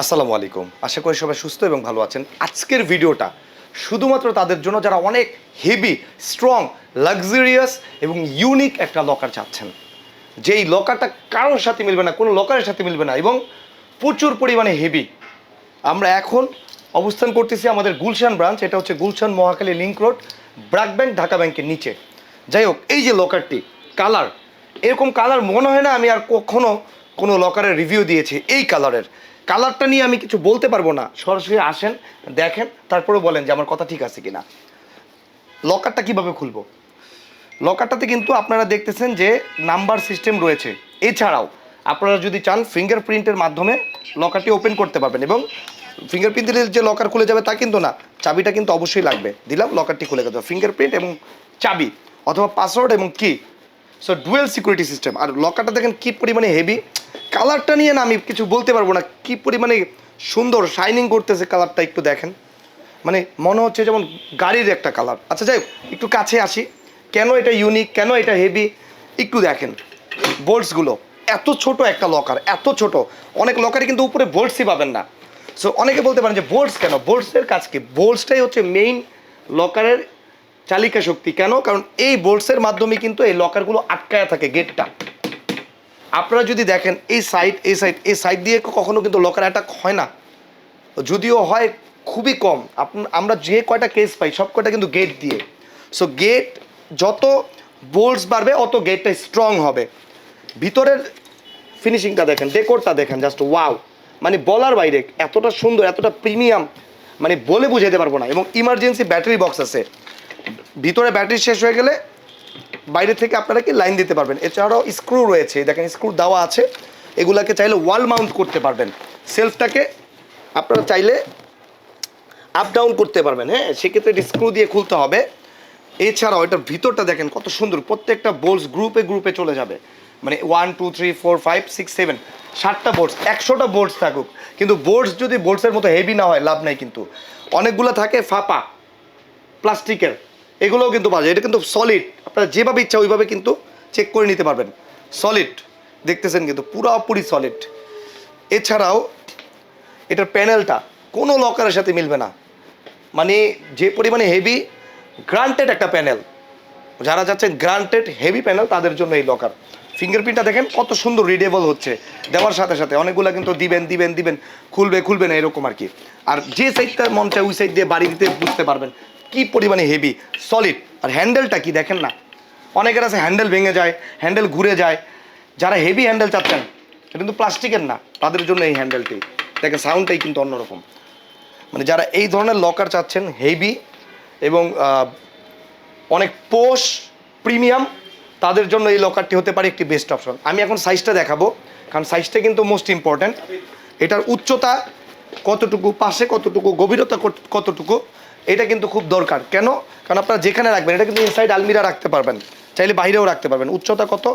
আসসালামু আলাইকুম। আশা করি সবাই সুস্থ এবং ভালো আছেন। আজকের ভিডিওটা শুধুমাত্র তাদের জন্য যারা অনেক হেভি স্ট্রং লাক্সারিয়াস এবং ইউনিক একটা লকার চাচ্ছেন। যেই লকারটা কারোর সাথে মিলবে না, কোনো লকারের সাথে মিলবে না এবং প্রচুর পরিমাণে হেভি আমরা এখন অবস্থান করতেছি আমাদের গুলশান ব্রাঞ্চ এটা হচ্ছে Gulshan Mohakhali link road BRAC bank, Dhaka ব্যাংকের নিচে। যাই হোক, এই যে লকারটি কালার এরকম কালার মনে হয় না আমি আর কখনো কোনো লকারের রিভিউ দিয়েছি, এই কালারের কালারটা নিয়ে আমি কিছু বলতে পারব না। সরাসরি আসেন, দেখেন তারপরে বলেন যে আমার কথা ঠিক আছে কিনা। লকারটা কীভাবে খুলবো? লকারটাতে কিন্তু আপনারা দেখতেছেন যে নাম্বার সিস্টেম রয়েছে। এছাড়াও আপনারা যদি চান ফিঙ্গারপ্রিন্টের মাধ্যমে লকারটি ওপেন করতে পারবেন এবং ফিঙ্গারপ্রিন্টের যে লকার খুলে যাবে তা কিন্তু না, চাবিটা কিন্তু অবশ্যই লাগবে। দিলাম, লকারটি খুলে গেছে। ফিঙ্গারপ্রিন্ট এবং চাবি অথবা পাসওয়ার্ড এবং কি সো ডুয়েল সিকিউরিটি সিস্টেম আর লকারটা দেখেন কী পরিমাণে হেভি কালারটা নিয়ে না আমি কিছু বলতে পারব না। কী পরিমাণে সুন্দর শাইনিং করতেছে কালারটা একটু দেখেন। মানে মনে হচ্ছে যেমন গাড়ির একটা কালার আচ্ছা যাই একটু কাছে আসি। কেন এটা ইউনিক কেন এটা হেভি একটু দেখেন। বোল্টসগুলো এত ছোট একটা লকার এত ছোট। অনেক লকারে কিন্তু উপরে বোল্টসই পাবেন না। সো অনেকে বলতে পারেন যে বোল্টস কেন? বোল্টসের কাজ কি? বোল্টসটাই হচ্ছে মেইন লকারের চালিকা শক্তি। কেন? কারণ এই বোল্টসের মাধ্যমে কিন্তু এই লকারগুলো আটকায়া থাকে গেটটা আপনারা যদি দেখেন, এই সাইড এই সাইড এই সাইড দিয়ে কখনো কিন্তু লকার অ্যাটাক হয় না। যদিও হয় খুবই কম। আমরা যে কয়টা কেস পাই, সব কয়টা কিন্তু গেট দিয়ে। সো গেট যত বোল্টস বাড়বে, অত গেটটা স্ট্রং হবে। ভিতরের ফিনিশিংটা দেখেন ডেকোরটা দেখেন জাস্ট ওয়াও মানে বলার বাইরে, এতটা সুন্দর, এতটা প্রিমিয়াম মানে বলে বুঝাইতে পারব না। এবং ইমার্জেন্সি ব্যাটারি বক্স আছে। ভিতরে ব্যাটারি শেষ হয়ে গেলে বাইরে থেকে আপনারা কি লাইন দিতে পারবেন? এছাড়াও স্ক্রু রয়েছে দেখেন স্ক্রু দেওয়া আছে। এগুলাকে চাইলে ওয়াল মাউন্ট করতে পারবেন। সেলফটাকে আপনারা চাইলে আপ ডাউন করতে পারবেন হ্যাঁ? সেক্ষেত্রে স্ক্রু দিয়ে খুলতে হবে। এছাড়াও এটার ভিতরটা দেখেন কত সুন্দর, প্রত্যেকটা বোল্টস গ্রুপে গ্রুপে চলে যাবে। মানে one two three four five six seven ষাটটা বোর্ডস একশোটা বোর্ডস থাকুক। কিন্তু বোর্ডস যদি বোর্ডসের মতো হেভি না হয়, লাভ নাই কিন্তু। অনেকগুলো থাকে ফাঁপা প্লাস্টিকের এগুলোও কিন্তু যায় এটা কিন্তু সলিড আপনারা যেভাবে ইচ্ছা ওইভাবে কিন্তু চেক করে নিতে পারবেন। সলিড দেখতেছেন কিন্তু পুরোপুরি সলিড এছাড়াও এটার প্যানেলটা কোনো লকারের সাথে মিলবে না। মানে যে পরিমাণে হেভি গ্রান্টেড একটা প্যানেল যারা যাচ্ছেন গ্রান্টেড হেভি প্যানেল তাদের জন্য এই লকার ফিঙ্গারপ্রিন্টটা দেখেন কত সুন্দর রিডেবল হচ্ছে। দেওয়ার সাথে সাথে অনেকগুলো কিন্তু দিবেন দিবেন দিবেন। খুলবে খুলবে না, এরকম আর কি। আর যে সাইডটা মন চায় ওই সাইড দিয়ে বাড়ি দিতে বুঝতে পারবেন। কি পরিমাণে হেভি সলিড আর হ্যান্ডেলটা কি দেখেন না? অনেকের আছে হ্যান্ডেল ভেঙে যায় হ্যান্ডেল ঘুরে যায়। যারা হেভি হ্যান্ডেল চাচ্ছেন, এটা কিন্তু প্লাস্টিকের না, তাদের জন্য এই হ্যান্ডেলটি দেখেন সাউন্ডটাই কিন্তু অন্যরকম। মানে যারা এই ধরনের লকার চাচ্ছেন হেভি এবং অনেক পোষ প্রিমিয়াম তাদের জন্য এই লকারটি হতে পারে একটি বেস্ট অপশন আমি এখন সাইজটা দেখাবো, কারণ সাইজটা কিন্তু মোস্ট ইম্পর্ট্যান্ট এটার উচ্চতা কতটুকু, পাশে কতটুকু, গভীরতা কতটুকু এটা কিন্তু খুব দরকার। কেন? কারণ আপনারা যেখানে রাখবেন, এটা কিন্তু ইনসাইড আলমিরা রাখতে পারবেন। চাইলে বাইরেও রাখতে পারবেন। উচ্চতা কত?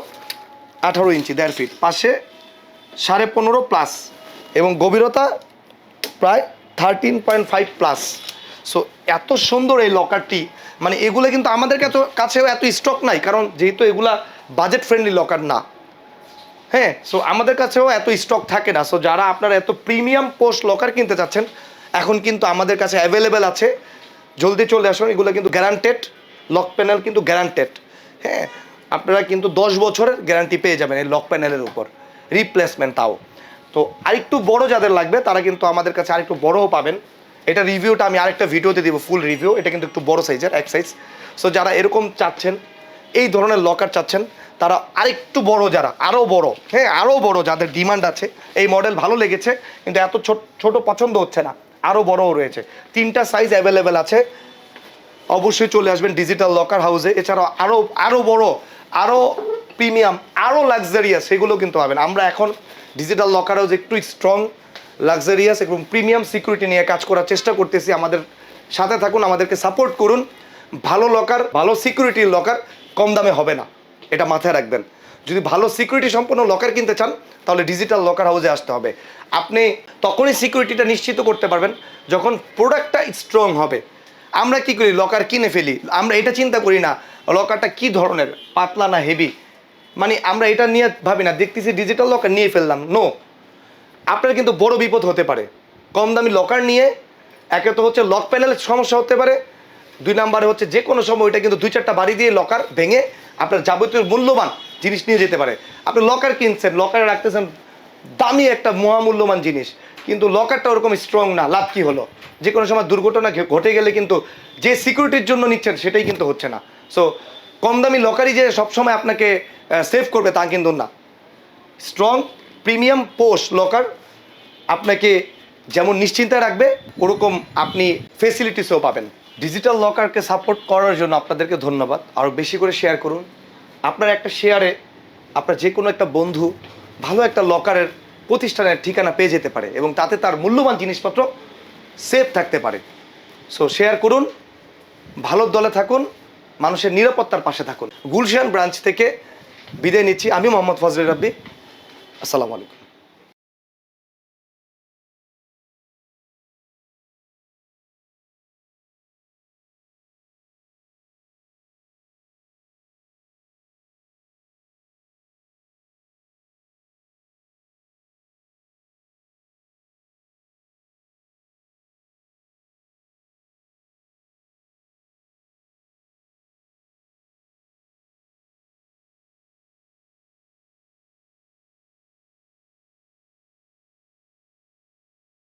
আঠারো ইঞ্চি, দেড় ফিট পাশে সাড়ে পনেরো প্লাস এবং গভীরতা প্রায় thirteen point five plus so এত সুন্দর এই লকারটি। মানে এগুলো কিন্তু আমাদের কাছে, কাছেও এত স্টক নাই। কারণ যেহেতু এগুলা বাজেট ফ্রেন্ডলি লকার না। হ্যাঁ? সো আমাদের কাছেও এত স্টক থাকে না। সো যারা আপনারা এত প্রিমিয়াম পোস্ট লকার কিনতে চাচ্ছেন, এখন কিন্তু আমাদের কাছে অ্যাভেলেবেল আছে। জলদি চলে আসুন, এগুলো কিন্তু গ্যারান্টেড লক প্যানেল কিন্তু গ্যারান্টেড হ্যাঁ আপনারা কিন্তু দশ বছরের গ্যারান্টি পেয়ে যাবেন এই লক প্যানেলের উপর। রিপ্লেসমেন্ট তাও। তো আরেকটু বড় যাদের লাগবে, তারা কিন্তু আমাদের কাছে আরেকটু বড়ও পাবেন। এটা রিভিউটা আমি আরেকটা ভিডিওতে দিব ফুল রিভিউ এটা কিন্তু একটু বড় সাইজের এক সাইজ সো যারা এরকম চাচ্ছেন, এই ধরনের লকার চাচ্ছেন, তারা আরেকটু বড় যারা, আরও বড় হ্যাঁ আরও বড় যাদের ডিমান্ড আছে, এই মডেল ভালো লেগেছে, কিন্তু এত ছোট ছোট পছন্দ হচ্ছে না। আরও বড়ও রয়েছে। তিনটা সাইজ অ্যাভেলেবেল আছে। অবশ্যই চলে আসবেন ডিজিটাল লকার হাউসে এছাড়াও আরও আরও বড় আরও প্রিমিয়াম আরও লাক্সারিয়াস সেগুলো কিন্তু পাবেন। আমরা এখন ডিজিটাল লকার হাউস একটু স্ট্রং লাক্সারিয়াস এবং প্রিমিয়াম সিকিউরিটি নিয়ে কাজ করার চেষ্টা করতেছি। আমাদের সাথে থাকুন, আমাদেরকে সাপোর্ট করুন। ভালো লকার ভালো সিকিউরিটির লকার কম দামে হবে না। এটা মাথায় রাখবেন। যদি ভালো সিকিউরিটি সম্পন্ন লকার কিনতে চান, তাহলে ডিজিটাল লকার হাউসে আসতে হবে। আপনি তখনই সিকিউরিটিটা নিশ্চিত করতে পারবেন যখন প্রোডাক্টটা স্ট্রং হবে। আমরা কি করি? লকার কিনে ফেলি। আমরা এটা চিন্তা করি না লকারটা কি ধরনের? পাতলা না হেভি মানে আমরা এটা নিয়ে ভাবি না, দেখতেছি ডিজিটাল লকার নিয়ে ফেললাম। নো আপনার কিন্তু বড় বিপদ হতে পারে। কম দামি লকার নিয়ে, একে তো হচ্ছে লক প্যানেলের সমস্যা হতে পারে। দুই নম্বরে হচ্ছে যে কোনো সময় ওইটা কিন্তু দুই চারটা বাড়ি দিয়ে লকার ভেঙে আপনার যাবতীয় মূল্যবান জিনিস নিয়ে যেতে পারে। আপনি লকার কিনছেন লকারে রাখতেছেন দামি একটা মহামূল্যবান জিনিস, কিন্তু লকারটা ওরকম স্ট্রং না, লাভ কি হলো? যে কোনো সময় দুর্ঘটনা ঘটে গেলে কিন্তু যে সিকিউরিটির জন্য নিচ্ছেন, সেটাই কিন্তু হচ্ছে না। সো কম দামি লকারই যে সবসময় আপনাকে সেভ করবে তা কিন্তু না। স্ট্রং প্রিমিয়াম পোষ লকার আপনাকে যেমন নিশ্চিন্তায় রাখবে, ওরকম আপনি ফেসিলিটিসও পাবেন। ডিজিটাল লকারকে সাপোর্ট করার জন্য আপনাদেরকে ধন্যবাদ। আরও বেশি করে শেয়ার করুন। আপনার একটা শেয়ারে আপনার যে কোনো একটা বন্ধু ভালো একটা লকারের প্রতিষ্ঠানের ঠিকানা পেয়ে যেতে পারে এবং তাতে তার মূল্যবান জিনিসপত্র সেফ থাকতে পারে। সো শেয়ার করুন ভালো দলে থাকুন, মানুষের নিরাপত্তার পাশে থাকুন। গুলশান ব্রাঞ্চ থেকে বিদায় নিচ্ছি। আমি মোহাম্মদ ফজলুর রাব্বি। আসসালামু আলাইকুম।